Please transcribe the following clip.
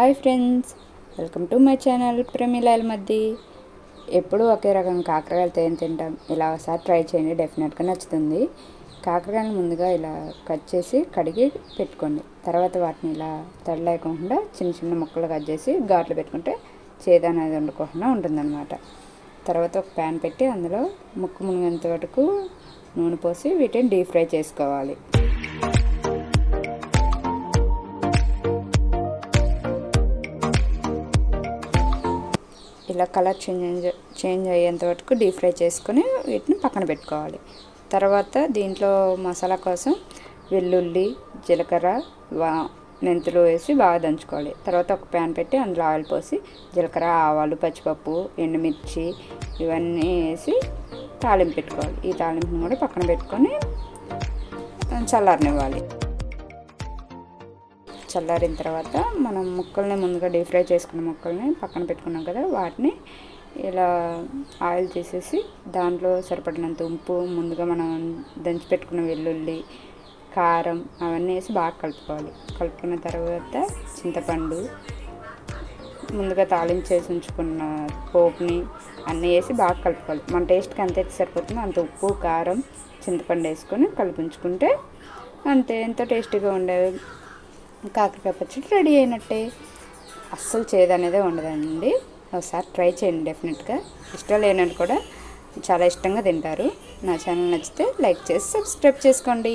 Hi friends welcome to my channel ప్రమిలాయల మధ్య ఎప్పుడూ ఒకే రకం కాకరకాయలు తేని తింటాం. ఇలా ఒకసారి ట్రై చేయండి డెఫినెట్గా నచ్చుతుంది. కాకరకాయలు ముందుగా ఇలా కట్ చేసి కడిగి పెట్టుకోండి. తర్వాత వాటిని ఇలా తడలేకుండా చిన్న చిన్న ముక్కలు కట్ చేసి ఘాట్లు పెట్టుకుంటే చేదు అనేది వండుకోకుండా ఉంటుందన్నమాట. తర్వాత ఒక ప్యాన్ పెట్టి అందులో ముక్కు మునిగేంత వరకు నూనె పోసి వీటిని డీప్ ఫ్రై చేసుకోవాలి. ఇలా కలర్ చేంజ్ చేంజ్ అయ్యేంత వరకు డీప్ ఫ్రై చేసుకొని వీటిని పక్కన పెట్టుకోవాలి. తర్వాత దీంట్లో మసాలా కోసం వెల్లుల్లి జీలకర్ర వా మెంతులు వేసి బాగా దంచుకోవాలి. తర్వాత ఒక ప్యాన్ పెట్టి అందులో ఆయిల్ పోసి జీలకర్ర ఆవాలు పచ్చిపప్పు ఎండుమిర్చి ఇవన్నీ వేసి తాలింపు పెట్టుకోవాలి. ఈ తాలింపుని కూడా పక్కన పెట్టుకొని చల్లారనివ్వాలి. చల్లారిన తర్వాత మనం ముక్కల్ని ముందుగా డీప్ ఫ్రై చేసుకున్న ముక్కల్ని పక్కన పెట్టుకున్నాం కదా వాటిని ఇలా ఆయిల్ చేసేసి దాంట్లో సరిపడినంత ఉప్పు ముందుగా మనం దంచి పెట్టుకున్న వెల్లుల్లి కారం అవన్నీ వేసి బాగా కలుపుకోవాలి. కలుపుకున్న తర్వాత చింతపండు ముందుగా తాలించేసి ఉంచుకున్న పోపుని అన్నీ వేసి బాగా కలుపుకోవాలి. మన టేస్ట్కి అంత అయితే సరిపోతుందో అంత ఉప్పు కారం చింతపండు వేసుకొని కలిపించుకుంటే అంతే. ఎంతో టేస్టీగా ఉండే కాకరకాయ పచ్చడి రెడీ అయినట్టే. అస్సలు చేదనేదే ఉండదండి ఒకసారి ట్రై చేయండి డెఫినెట్గా. ఇష్టం లేనట్టు కూడా చాలా ఇష్టంగా తింటారు. నా ఛానల్ నచ్చితే లైక్ చేసి సబ్స్క్రైబ్ చేసుకోండి.